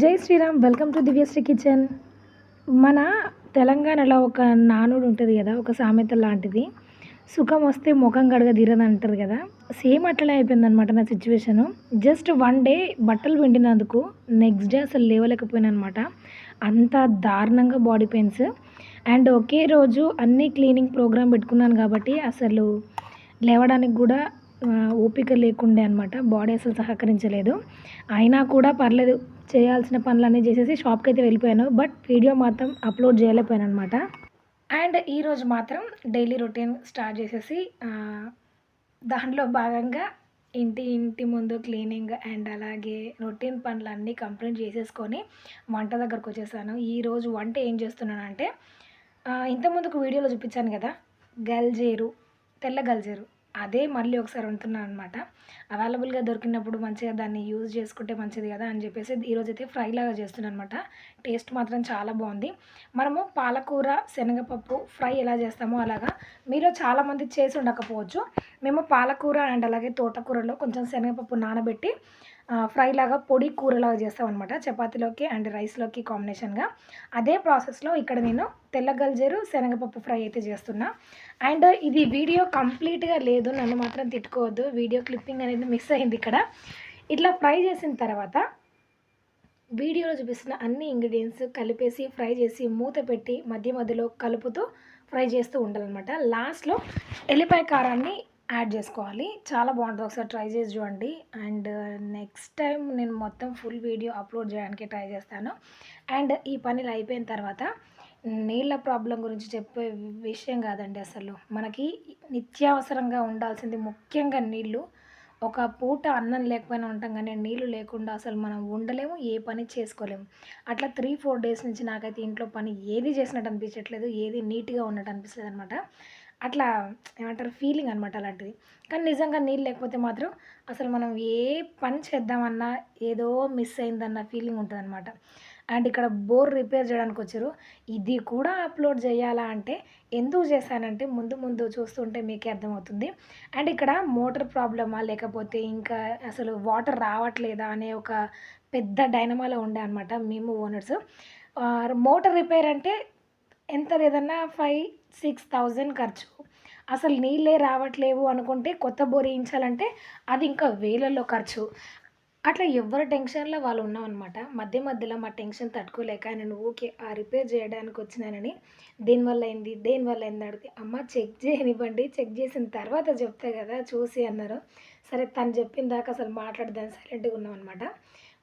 జై Shriram welcome to Divyasri kitchen. మన తెలంగాణలో ఒక నానుడు ఉంటుంది కదా ఒక సామెత లాంటిది. సుఖం వస్తే ముఖం గడగ తీరదు అంటారు కదా. సేమ్ అట్లనే అయిపోయింది అనమాట నా సిచ్యువేషను జస్ట్ వన్ డే బట్టలు పిండినందుకు నెక్స్ట్ డే అసలు లేవలేకపోయాను అనమాట అంత దారుణంగా బాడీ పెయిన్స్ అండ్ ఒకే రోజు అన్ని క్లీనింగ్ ప్రోగ్రామ్ పెట్టుకున్నాను కాబట్టి అసలు లేవడానికి కూడా ఓపిక లేకుండే అనమాట బాడీ అసలు సహకరించలేదు. అయినా కూడా పర్లేదు. చేయాల్సిన పనులన్నీ చేసేసి షాప్కి అయితే వెళ్ళిపోయాను. బట్ వీడియో మాత్రం అప్లోడ్ చేయలేకపోయాను అనమాట అండ్ ఈరోజు మాత్రం డైలీ రొటీన్ స్టార్ట్ చేసేసి దాంట్లో భాగంగా ఇంటి ఇంటి ముందు క్లీనింగ్ అండ్ అలాగే రొటీన్ పనులన్నీ కంప్లీట్ చేసేసుకొని వంట దగ్గరకు వచ్చేసాను. ఈరోజు వంట ఏం చేస్తున్నానంటే ఆ, ఇంతకుముందుకు వీడియోలో చూపించాను కదా గల్జేరు తెల్ల గల్జేరు. అదే మళ్ళీ ఒకసారి వండుతున్నాను అనమాట అవైలబుల్గా దొరికినప్పుడు మంచిగా దాన్ని యూజ్ చేసుకుంటే మంచిది కదా అని చెప్పేసి ఈరోజు అయితే ఫ్రై లాగా చేస్తున్నాను అనమాట టేస్ట్ మాత్రం చాలా బాగుంది. మనము పాలకూర శనగపప్పు ఫ్రై ఎలా చేస్తామో అలాగా మీలో చాలామంది చేసి ఉండకపోవచ్చు. మేము పాలకూర అండ్ అలాగే తోటకూరలో కొంచెం శనగపప్పు నానబెట్టి ఫ్రై లాగా పొడి కూరలాగా చేస్తాం అనమాట చపాతీలోకి అండ్ రైస్లోకి కాంబినేషన్గా. అదే ప్రాసెస్లో ఇక్కడ నేను తెల్ల గల్జేరు శనగపప్పు ఫ్రై అయితే చేస్తున్నా. అండ్ ఇది వీడియో కంప్లీట్గా లేదు నన్ను మాత్రం తిట్టుకోవద్దు వీడియో క్లిప్పింగ్ అనేది మిస్ అయింది ఇక్కడ. ఇట్లా ఫ్రై చేసిన తర్వాత వీడియోలో చూపిస్తున్న అన్ని ఇంగ్రీడియంట్స్ కలిపేసి ఫ్రై చేసి మూత పెట్టి మధ్య మధ్యలో కలుపుతూ ఫ్రై చేస్తూ ఉండాలన్నమాట. లాస్ట్లో ఎల్లిపాయ కారాన్ని యాడ్ చేసుకోవాలి. చాలా బాగుంటుంది. ఒకసారి ట్రై చేసి చూడండి. అండ్ uh, నెక్స్ట్ టైం నేను మొత్తం ఫుల్ వీడియో అప్లోడ్ చేయడానికి ట్రై చేస్తాను. అండ్ ఈ పనులు అయిపోయిన తర్వాత నీళ్ళ ప్రాబ్లం గురించి చెప్పే విషయం కాదండి అసలు. మనకి నిత్యావసరంగా ఉండాల్సింది ముఖ్యంగా నీళ్ళు. ఒక పూట అన్నం లేకపోయినా ఉంటాం కానీ నీళ్ళు లేకుండా అసలు మనం ఉండలేము ఏ పని చేసుకోలేము. అట్లా త్రీ ఫోర్ డేస్ నుంచి నాకైతే ఇంట్లో పని ఏది చేసినట్టు అనిపించట్లేదు ఏది నీట్గా ఉన్నట్టు అనిపిస్తుంది అనమాట అట్లా ఏమంటారు ఫీలింగ్ అనమాట అలాంటిది. కానీ నిజంగా నీళ్ళు లేకపోతే మాత్రం అసలు మనం ఏ పని చేద్దామన్నా ఏదో మిస్ అయిందన్న ఫీలింగ్ ఉంటుంది అనమాట అండ్ ఇక్కడ బోర్ రిపేర్ చేయడానికి వచ్చారు. ఇది కూడా అప్లోడ్ చేయాలా అంటే ఎందుకు చేశానంటే ముందు ముందు చూస్తుంటే మీకే అర్థమవుతుంది. అండ్ ఇక్కడ మోటార్ ప్రాబ్లమా లేకపోతే ఇంకా అసలు వాటర్ రావట్లేదా అనే ఒక పెద్ద డైనమాలో ఉండే అనమాట మేము ఓనర్స్ మోటార్ రిపేర్ అంటే ఎంత లేదన్నా ఫైవ్ సిక్స్ థౌజండ్ ఖర్చు. అసలు నీళ్ళే రావట్లేవు అనుకుంటే కొత్త బోర్ వేయించాలంటే అది ఇంకా వేలల్లో ఖర్చు. అట్లా ఎవరి టెన్షన్లో వాళ్ళు ఉన్నామన్నమాట. మధ్య మధ్యలో మా టెన్షన్ తట్టుకోలేక నేను ఊకే ఆ రిపేర్ చేయడానికి వచ్చినానని దీనివల్ల అయింది దేనివల్ల అయింది అడిగితే అమ్మ చెక్ చేయనివ్వండి చెక్ చేసిన తర్వాత చెప్తే కదా చూసి అన్నారు. సరే తను చెప్పిన దాకా అసలు మాట్లాడదాన్ని సైలెంట్గా ఉన్నాం అనమాట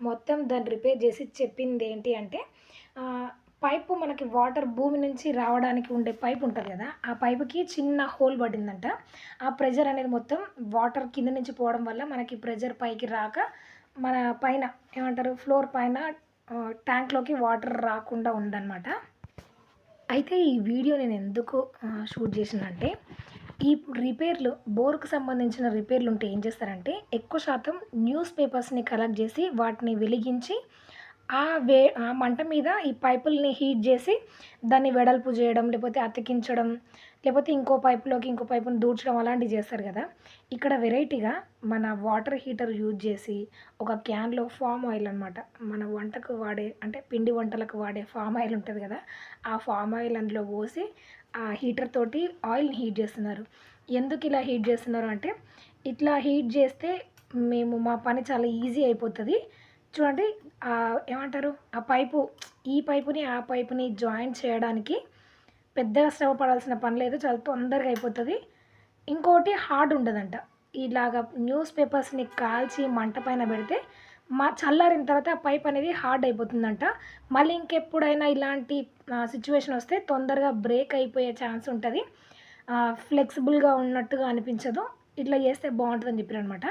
మొత్తం దాన్ని రిపేర్ చేసి చెప్పింది ఏంటి అంటే పైపు మనకి వాటర్ భూమి నుంచి రావడానికి ఉండే పైప్ ఉంటుంది కదా ఆ పైపుకి చిన్న హోల్ పడిందంట. ఆ ప్రెజర్ అనేది మొత్తం వాటర్ కింద నుంచి పోవడం వల్ల మనకి ప్రెజర్ పైకి రాక మన పైన ఏమంటారు ఫ్లోర్ పైన ట్యాంక్లోకి వాటర్ రాకుండా ఉందన్నమాట. అయితే ఈ వీడియో నేను ఎందుకు షూట్ చేసినంటే ఈ రిపేర్లు బోర్కు సంబంధించిన రిపేర్లు ఉంటే ఏం చేస్తారంటే ఎక్కువ శాతం న్యూస్ పేపర్స్ని కలెక్ట్ చేసి వాటిని వెలిగించి ఆ వే ఆ మంట మీద ఈ పైపుల్ని హీట్ చేసి దాన్ని వెడల్పు చేయడం లేకపోతే అతికించడం లేకపోతే ఇంకో పైపులోకి ఇంకో పైపుని దూర్చడం అలాంటివి చేస్తారు కదా. ఇక్కడ వెరైటీగా మన వాటర్ హీటర్ యూజ్ చేసి ఒక క్యాన్లో ఫామ్ ఆయిల్ అనమాట మన వంటకు వాడే అంటే పిండి వంటలకు వాడే ఫామ్ ఆయిల్ ఉంటుంది కదా. ఆ ఫామ్ ఆయిల్ అందులో పోసి ఆ హీటర్ తోటి ఆయిల్ని హీట్ చేస్తున్నారు. ఎందుకు ఇలా హీట్ చేస్తున్నారు అంటే ఇట్లా హీట్ చేస్తే మేము మా పని చాలా ఈజీ అయిపోతుంది. చూడండి ఏమంటారు? ఆ పైపు ఈ పైపుని ఆ పైపుని జాయింట్ చేయడానికి పెద్దగా శ్రమ పడాల్సిన పని లేదు. చాలా తొందరగా అయిపోతుంది. ఇంకోటి హార్డ్ ఉండదంట. ఇలాగ న్యూస్ పేపర్స్ని కాల్చి మంట పైన పెడితే మా చల్లారిన తర్వాత ఆ పైప్ అనేది హార్డ్ అయిపోతుందంట. మళ్ళీ ఇంకెప్పుడైనా ఇలాంటి సిచ్యువేషన్ వస్తే తొందరగా బ్రేక్ అయిపోయే ఛాన్స్ ఉంటుంది. ఫ్లెక్సిబుల్గా ఉన్నట్టుగా అనిపించదు. ఇట్లా చేస్తే బాగుంటుందని చెప్పారు అనమాట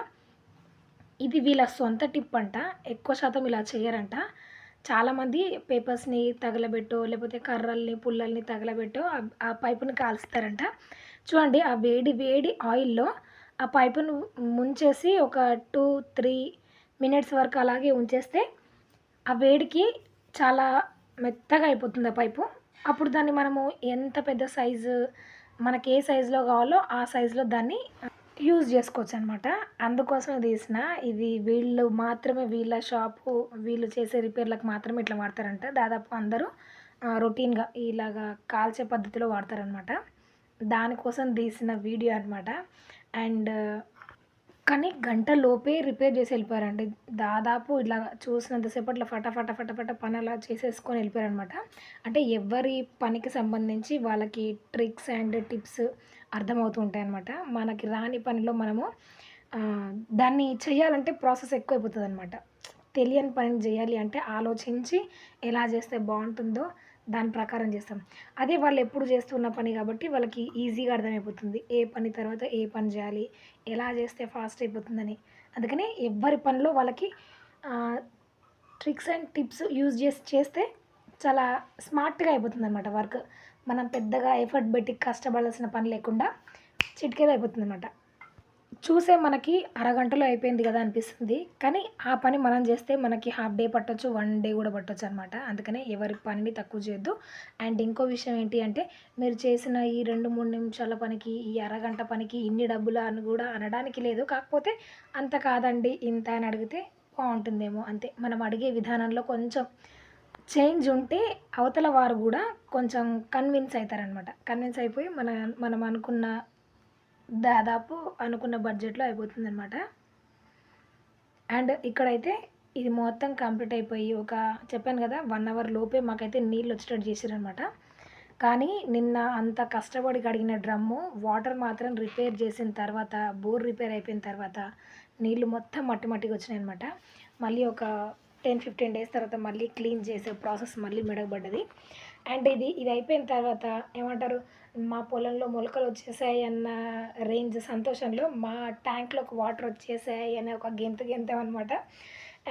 ఇది వీళ్ళ సొంత టిప్ అంట. ఎక్కువ శాతం ఇలా చేయరంట. చాలామంది పేపర్స్ని తగలబెట్టో లేకపోతే కర్రల్ని పుల్లల్ని తగలబెట్టో ఆ- పైపుని కాల్స్తారంట. చూడండి ఆ వేడి వేడి ఆయిల్లో ఆ పైపును ముంచేసి ఒక టూ త్రీ మినిట్స్ వరకు అలాగే ఉంచేస్తే ఆ వేడికి చాలా మెత్తగా అయిపోతుంది ఆ పైపు. అప్పుడు దాన్ని మనము ఎంత పెద్ద సైజు మనకి ఏ సైజులో కావాలో ఆ సైజులో దాన్ని యూజ్ చేసుకోవచ్చు అనమాట అందుకోసమే తీసిన ఇది వీళ్ళు మాత్రమే వీళ్ళ షాపు వీళ్ళు చేసే రిపేర్లకు మాత్రమే ఇట్లా వాడతారంట. దాదాపు అందరూ రొటీన్గా ఇలాగా కాల్చే పద్ధతిలో వాడతారనమాట. దానికోసం తీసిన వీడియో అనమాట. అండ్ కానీ గంట లోపే రిపేర్ చేసి వెళ్ళిపోయారండి. దాదాపు ఇలా చూసినంతసేపట్లో ఫట ఫట ఫట పని అలా చేసేసుకొని వెళ్ళిపోయారనమాట. అంటే ఎవరి పనికి సంబంధించి వాళ్ళకి ట్రిక్స్ అండ్ టిప్స్ అర్థమవుతూ ఉంటాయి అనమాట మనకి రాని పనిలో మనము దాన్ని చేయాలంటే ప్రాసెస్ ఎక్కువైపోతుంది అనమాట తెలియని పనిని చేయాలి అంటే ఆలోచించి ఎలా చేస్తే బాగుంటుందో దాని ప్రకారం చేస్తాం. అదే వాళ్ళు ఎప్పుడు చేస్తున్న పని కాబట్టి వాళ్ళకి ఈజీగా అర్థమైపోతుంది. ఏ పని తర్వాత ఏ పని చేయాలి ఎలా చేస్తే ఫాస్ట్ అయిపోతుందని. అందుకని ఎవరి పనిలో వాళ్ళకి ట్రిక్స్ అండ్ టిప్స్ యూజ్ చేసి చేస్తే చాలా స్మార్ట్గా అయిపోతుంది అనమాట వర్క్. మనం పెద్దగా ఎఫర్ట్ పెట్టి కష్టపడాల్సిన పని లేకుండా చిటికేది అయిపోతుంది అనమాట చూసే మనకి అరగంటలో అయిపోయింది కదా అనిపిస్తుంది. కానీ ఆ పని మనం చేస్తే మనకి హాఫ్ డే పట్టొచ్చు వన్ డే కూడా పట్టొచ్చు అనమాట అందుకనే ఎవరి పనిని తక్కువ చేయొద్దు. అండ్ ఇంకో విషయం ఏంటి అంటే మీరు చేసిన ఈ రెండు మూడు నిమిషాల పనికి ఈ అరగంట పనికి ఇన్ని డబ్బులు అని కూడా అనడానికి లేదు. కాకపోతే అంత కాదండి ఇంత అని అడిగితే బాగుంటుందేమో అంతే. మనం అడిగే విధానంలో కొంచెం చేంజ్ ఉంటే అవతల వారు కూడా కొంచెం కన్విన్స్ అవుతారనమాట కన్విన్స్ అయిపోయి మన మనం అనుకున్న దాదాపు అనుకున్న బడ్జెట్లో అయిపోతుంది అనమాట అండ్ ఇక్కడైతే ఇది మొత్తం కంప్లీట్ అయిపోయి ఒక చెప్పాను కదా వన్ అవర్ లోపే మాకైతే నీళ్ళు వచ్చేటట్టు చేసారనమాట కానీ నిన్న అంత కష్టపడి కడిగిన డ్రమ్ము వాటర్ మాత్రం రిపేర్ చేసిన తర్వాత బోర్ రిపేర్ అయిపోయిన తర్వాత నీళ్ళు మొత్తం మట్టి మట్టిగా వచ్చినాయి అనమాట మళ్ళీ ఒక టెన్ ఫిఫ్టీన్ డేస్ తర్వాత మళ్ళీ క్లీన్ చేసే ప్రాసెస్ మళ్ళీ మెడగబడ్డది. అండ్ ఇది ఇది అయిపోయిన తర్వాత ఏమంటారు మా పొలంలో మొలకలు వచ్చేసాయి అన్న రేంజ్ సంతోషంలో మా ట్యాంక్లోకి వాటర్ వచ్చేసాయి అనే ఒక గెంతు గెంతాం అనమాట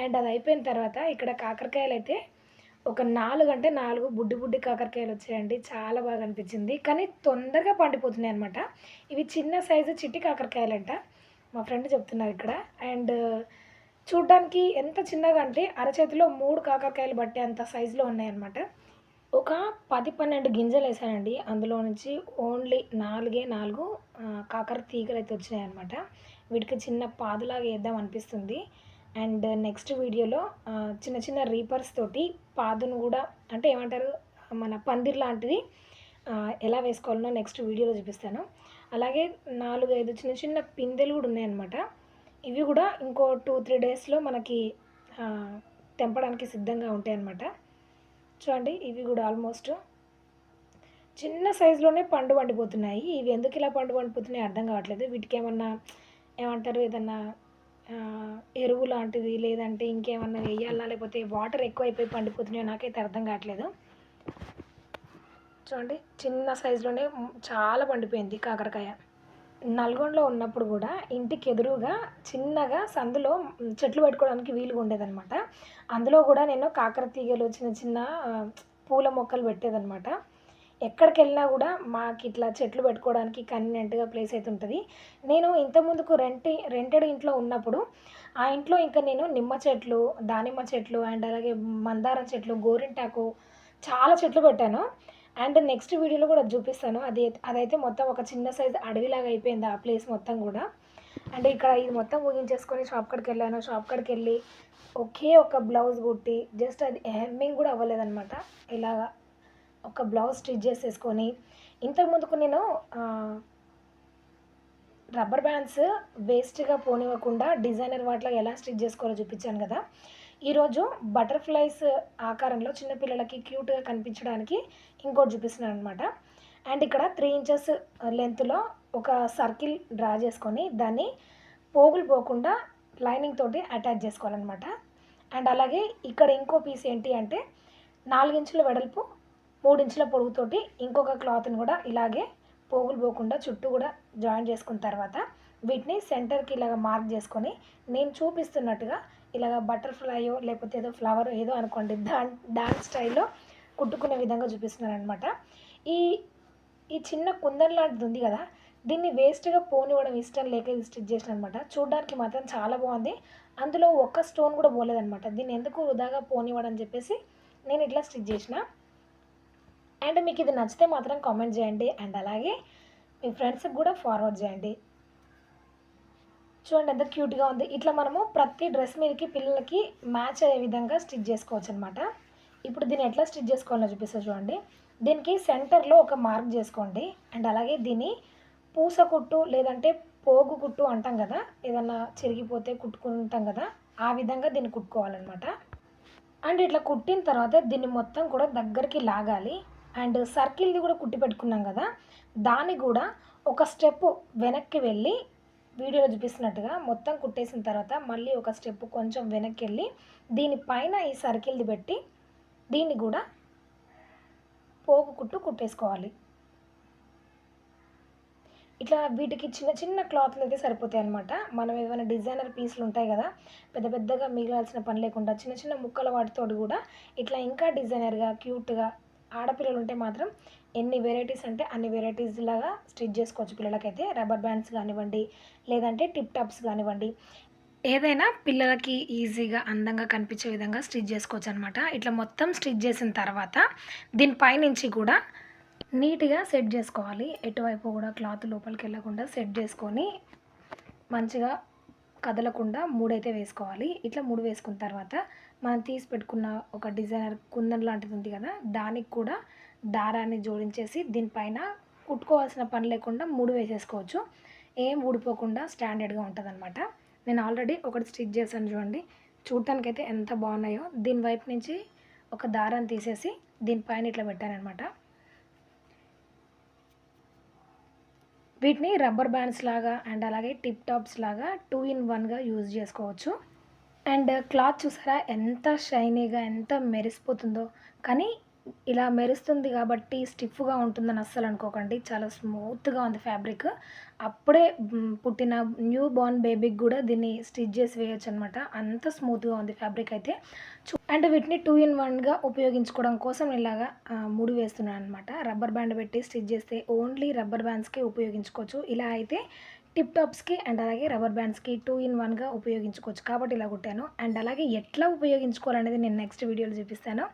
అండ్ అది అయిపోయిన తర్వాత ఇక్కడ కాకరకాయలు అయితే ఒక నాలుగు అంటే నాలుగు బుడ్డి బుడ్డి కాకరకాయలు వచ్చాయండి. చాలా బాగా అనిపించింది. కానీ తొందరగా పండిపోతున్నాయి అనమాట ఇవి చిన్న సైజు చిట్టి కాకరకాయలంట. మా ఫ్రెండ్ చెప్తున్నారు ఇక్కడ. అండ్ చూడటానికి ఎంత చిన్నగా అంటే అరచేతిలో మూడు కాకరకాయలు బట్టే అంత సైజులో ఉన్నాయన్నమాట. ఒక పది పన్నెండు గింజలు వేసానండి. అందులో నుంచి ఓన్లీ నాలుగే నాలుగు కాకర తీగలు అయితే వచ్చినాయి అనమాట వీటికి చిన్న పాదులాగా వేద్దాం అనిపిస్తుంది. అండ్ నెక్స్ట్ వీడియోలో చిన్న చిన్న రీపర్స్ తోటి పాదును కూడా అంటే ఏమంటారు మన పందిర్ లాంటిది ఎలా వేసుకోవాలనో నెక్స్ట్ వీడియోలో చూపిస్తాను. అలాగే నాలుగు ఐదు చిన్న చిన్న పిందెలు కూడా ఉన్నాయన్నమాట. ఇవి కూడా ఇంకో టూ త్రీ డేస్లో మనకి తెంపడానికి సిద్ధంగా ఉంటాయి అన్నమాట చూడండి ఇవి కూడా ఆల్మోస్ట్ చిన్న సైజులోనే పండు పండిపోతున్నాయి ఇవి ఎందుకు ఇలా పండు పండిపోతున్నాయి అర్థం కావట్లేదు. వీటికి ఏమన్నా ఏమంటారు ఏదన్నా ఎరువు లాంటిది లేదంటే ఇంకేమన్నా వేయాలా లేకపోతే వాటర్ ఎక్కువైపోయి పండిపోతున్నాయో నాకైతే అర్థం కావట్లేదు. చూడండి చిన్న సైజులోనే చాలా పండిపోయింది కాకరకాయ. నల్గొండలో ఉన్నప్పుడు కూడా ఇంటికి ఎదురుగా చిన్నగా సందులో చెట్లు పెట్టుకోవడానికి వీలుగా ఉండేదన్నమాట. అందులో కూడా నేను కాకర తీగలు చిన్న చిన్న పూల మొక్కలు పెట్టేదన్నమాట. ఎక్కడికి వెళ్ళినా కూడా మాకు ఇట్లా చెట్లు పెట్టుకోవడానికి కన్వీనెంట్గా ప్లేస్ అయితే ఉంటుంది. నేను ఇంతకుముందుకు రెంట్ రెంటెడ్ ఇంట్లో ఉన్నప్పుడు ఆ ఇంట్లో ఇంకా నేను నిమ్మ చెట్లు దానిమ్మ చెట్లు అండ్ అలాగే మందారం చెట్లు గోరింటాకు చాలా చెట్లు పెట్టాను. అండ్ నెక్స్ట్ వీడియోలో కూడా చూపిస్తాను. అది అదైతే మొత్తం ఒక చిన్న సైజ్ అడవిలాగా అయిపోయింది ఆ ప్లేస్ మొత్తం కూడా. అంటే ఇక్కడ ఇది మొత్తం ఊహించేసుకొని షాప్ కాడికి వెళ్ళాను. షాప్ కాడికి వెళ్ళి ఒకే ఒక బ్లౌజ్ కుట్టి జస్ట్ అది హెమ్మింగ్ కూడా అవ్వలేదన్నమాట. ఇలాగా ఒక బ్లౌజ్ స్టిచ్ చేసేసుకొని ఇంతకు ముందుకు నేను రబ్బర్ బ్యాండ్స్ వేస్ట్గా పోనివ్వకుండా డిజైనర్ వాటిలో ఎలా స్టిచ్ చేసుకోవాలో చూపించాను కదా. ఈరోజు బటర్ఫ్లైస్ ఆకారంలో చిన్నపిల్లలకి క్యూట్గా కనిపించడానికి ఇంకోటి చూపిస్తున్నాను అనమాట అండ్ ఇక్కడ త్రీ ఇంచెస్ లెంత్లో ఒక సర్కిల్ డ్రా చేసుకొని దాన్ని పోగులు పోకుండా లైనింగ్ తోటి అటాచ్ చేసుకోవాలన్నమాట. అండ్ అలాగే ఇక్కడ ఇంకో పీస్ ఏంటి అంటే నాలుగించుల వెడల్పు మూడించుల పొడుగుతోటి ఇంకొక క్లాత్ని కూడా ఇలాగే పోగులు పోకుండా చుట్టూ కూడా జాయిన్ చేసుకున్న తర్వాత వీటిని సెంటర్కి ఇలాగ మార్క్ చేసుకొని నేను చూపిస్తున్నట్టుగా ఇలాగ బటర్ఫ్లైయో లేకపోతే ఏదో ఫ్లవర్ ఏదో అనుకోండి దాన్ డాన్స్ స్టైల్లో కుట్టుకునే విధంగా చూపిస్తున్నాను అనమాట ఈ ఈ చిన్న కుందన్ లాంటిది ఉంది కదా దీన్ని వేస్ట్గా పోనివ్వడం ఇష్టం లేక ఇది స్టిచ్ చేసిన అనమాట చూడడానికి మాత్రం చాలా బాగుంది. అందులో ఒక్క స్టోన్ కూడా పోలేదనమాట దీన్ని ఎందుకు వృధాగా పోనివ్వడం అని చెప్పేసి నేను ఇట్లా స్టిచ్ చేసిన. అండ్ మీకు ఇది నచ్చితే మాత్రం కామెంట్ చేయండి. అండ్ అలాగే మీ ఫ్రెండ్స్కి కూడా ఫార్వర్డ్ చేయండి. చూడండి ఎంత క్యూట్గా ఉంది. ఇట్లా మనము ప్రతి డ్రెస్ మీదకి పిల్లలకి మ్యాచ్ అయ్యే విధంగా స్టిచ్ చేసుకోవచ్చు అనమాట ఇప్పుడు దీన్ని ఎట్లా స్టిచ్ చేసుకోవాలో చూపిస్తా చూడండి. దీనికి సెంటర్లో ఒక మార్క్ చేసుకోండి. అండ్ అలాగే దీన్ని పూస కుట్టు లేదంటే పోగు కుట్టు అంటాం కదా ఏదన్నా చిరిగిపోతే కుట్టుకుంటాం కదా ఆ విధంగా దీన్ని కుట్టుకోవాలన్నమాట. అండ్ ఇట్లా కుట్టిన తర్వాత దీన్ని మొత్తం కూడా దగ్గరికి లాగాలి. అండ్ సర్కిల్ది కూడా కుట్టి పెట్టుకున్నాం కదా దాన్ని కూడా ఒక స్టెప్ వెనక్కి వెళ్ళి వీడియోలో చూపిస్తున్నట్టుగా మొత్తం కుట్టేసిన తర్వాత మళ్ళీ ఒక స్టెప్ కొంచెం వెనక్కి వెళ్ళి దీనిపైన ఈ సర్కిల్ది పెట్టి దీన్ని కూడా పోగు కుట్టు కుట్టేసుకోవాలి. ఇట్లా వీటికి చిన్న చిన్న క్లాత్లు అయితే సరిపోతాయి అనమాట మనం ఏమైనా డిజైనర్ పీసులు ఉంటాయి కదా పెద్ద పెద్దగా మిగలాల్సిన పని లేకుండా చిన్న చిన్న ముక్కల వాటితో కూడా ఇట్లా ఇంకా డిజైనర్గా క్యూట్గా ఆడపిల్లలు ఉంటే మాత్రం ఎన్ని వెరైటీస్ అంటే అన్ని వెరైటీస్ లాగా స్టిచ్ చేసుకోవచ్చు పిల్లలకైతే. రబ్బర్ బ్యాండ్స్ కానివ్వండి లేదంటే టిప్ టాప్స్ కానివ్వండి. ఏదైనా పిల్లలకి ఈజీగా అందంగా కనిపించే విధంగా స్టిచ్ చేసుకోవచ్చు అనమాట ఇట్లా మొత్తం స్టిచ్ చేసిన తర్వాత దీనిపైనుంచి కూడా నీట్గా సెట్ చేసుకోవాలి. ఎటువైపు కూడా క్లాత్ లోపలికి వెళ్ళకుండా సెట్ చేసుకొని మంచిగా కదలకుండా మూడైతే వేసుకోవాలి. ఇట్లా మూడు వేసుకున్న తర్వాత మనం తీసి పెట్టుకున్న ఒక డిజైనర్ కుందన్ లాంటిది ఉంది కదా దానికి కూడా దారాన్ని జోడించేసి దీనిపైన కుట్టుకోవాల్సిన పని లేకుండా మూడు వేసేసుకోవచ్చు. ఏం ఊడిపోకుండా స్టాండర్డ్గా ఉంటుంది నేను ఆల్రెడీ ఒకటి స్టిచ్ చేశాను చూడండి. చూడటానికైతే ఎంత బాగున్నాయో. దీని వైపు నుంచి ఒక దారాన్ని తీసేసి దీనిపైన ఇట్లా పెట్టాను అనమాట వీటిని రబ్బర్ బ్యాండ్స్ లాగా అండ్ అలాగే టిప్ టాప్స్ లాగా టూ ఇన్ వన్గా యూజ్ చేసుకోవచ్చు. అండ్ క్లాత్ చూసారా? ఎంత షైనీగా ఎంత మెరిసిపోతుందో. కానీ ఇలా మెరుస్తుంది కాబట్టి స్టిఫ్గా ఉంటుందని అస్సలు అనుకోకండి. చాలా స్మూత్గా ఉంది ఫ్యాబ్రిక్. అప్పుడే పుట్టిన న్యూ బోర్న్ బేబీకి కూడా దీన్ని స్టిచ్ చేసి వేయొచ్చు అనమాట అంత స్మూత్గా ఉంది ఫ్యాబ్రిక్ అయితే. చూ- అండ్ వీటిని టూ ఇన్ వన్గా ఉపయోగించుకోవడం కోసం ఇలాగా ముడి వేస్తున్నాను అనమాట రబ్బర్ బ్యాండ్ పెట్టి స్టిచ్ చేస్తే ఓన్లీ రబ్బర్ బ్యాండ్స్కే ఉపయోగించుకోవచ్చు. ఇలా అయితే టిప్ టాప్స్కి అండ్ అలాగే రబ్బర్ బ్యాండ్స్కి టూ ఇన్ వన్గా ఉపయోగించుకోవచ్చు. కాబట్టి ఇలా కుట్టాను. అండ్ అలాగే ఎట్లా ఉపయోగించుకోవాలనేది నేను నెక్స్ట్ వీడియోలో చూపిస్తాను.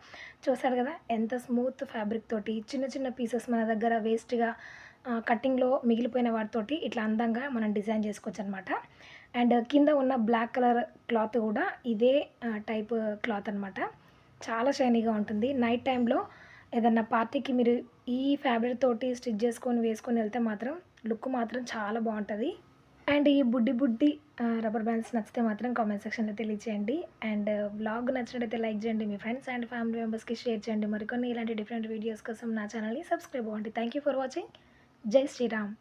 చూసారు కదా? ఎంత స్మూత్ ఫ్యాబ్రిక్ తోటి చిన్న చిన్న పీసెస్ మన దగ్గర వేస్ట్గా కటింగ్లో మిగిలిపోయిన వాటితోటి ఇట్లా అందంగా మనం డిజైన్ చేసుకోవచ్చు అనమాట అండ్ కింద ఉన్న బ్లాక్ కలర్ క్లాత్ కూడా ఇదే టైప్ క్లాత్ అనమాట. చాలా షైనీగా ఉంటుంది. నైట్ టైంలో ఏదన్నా పార్టీకి మీరు ఈ ఫ్యాబ్రిక్ తోటి స్టిచ్ చేసుకొని వేసుకొని వెళ్తే మాత్రం లుక్ మాత్రం చాలా బాగుంటుంది. అండ్ ఈ బుడ్డి బుడ్డి రబ్బర్ బ్యాండ్స్ నచ్చితే మాత్రం కామెంట్ సెక్షన్లో తెలియజేయండి అండ్ బ్లాగ్ నచ్చినట్టయితే లైక్ చేయండి మీ ఫ్రెండ్స్ అండ్ ఫ్యామిలీ మెంబర్స్కి షేర్ చేయండి. మరికొన్ని ఇలాంటి డిఫరెంట్ వీడియోస్ కోసం నా ఛానల్ని సబ్స్క్రైబ్ అవ్వండి. థ్యాంక్ యూ ఫర్ వాచింగ్ జై శ్రీరామ్.